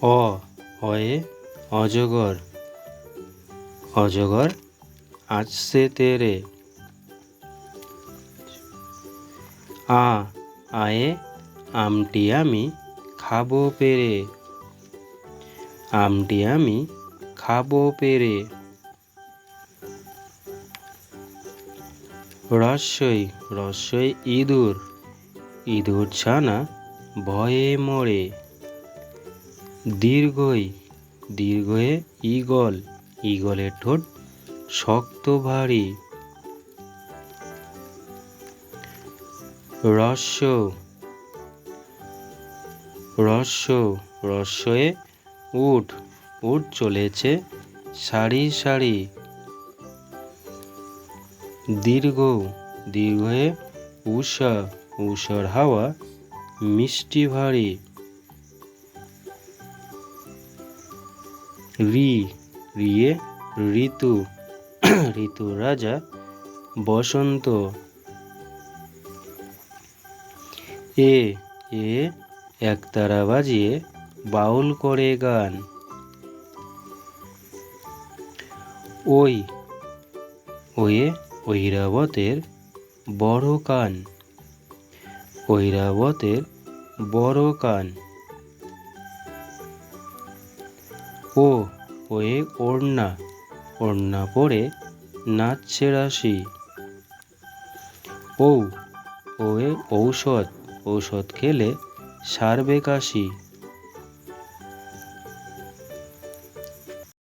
অ, অয়ে, অজগর। অজগর, আসছে তেরে। আ, আয়ে, আমটি আমি খাব পেরে। আমটি আমি খাব পেরে। রস্যই রস্যই ইঁদুর। ইঁদুর ছানা ভয়ে মরে। দীর্ঘই, দীর্ঘয়ে ঈগল ঈগলের ঠোঁট শক্ত ভারী। রস্য রস্য, রস্যয়ে উঠ উঠ চলেছে সারি সারি। দীর্ঘ, দীর্ঘয়ে উষা, উষার হাওয়া মিষ্টি ভারী। রি, রিয়ে, ঋতু ঋতু রাজা, বসন্ত। এ এ, একতারা বাজিয়ে বাউল করে গান। ওই, ওয়ে ঐরাবতের বড় কান। ঐরাবতের বড় কান। ও ওয়ে ওড়না ওড়না পরে নাচছে রাশি। ও ওয়ে ঔষধ ঔষধ খেলে সারবে কাশি।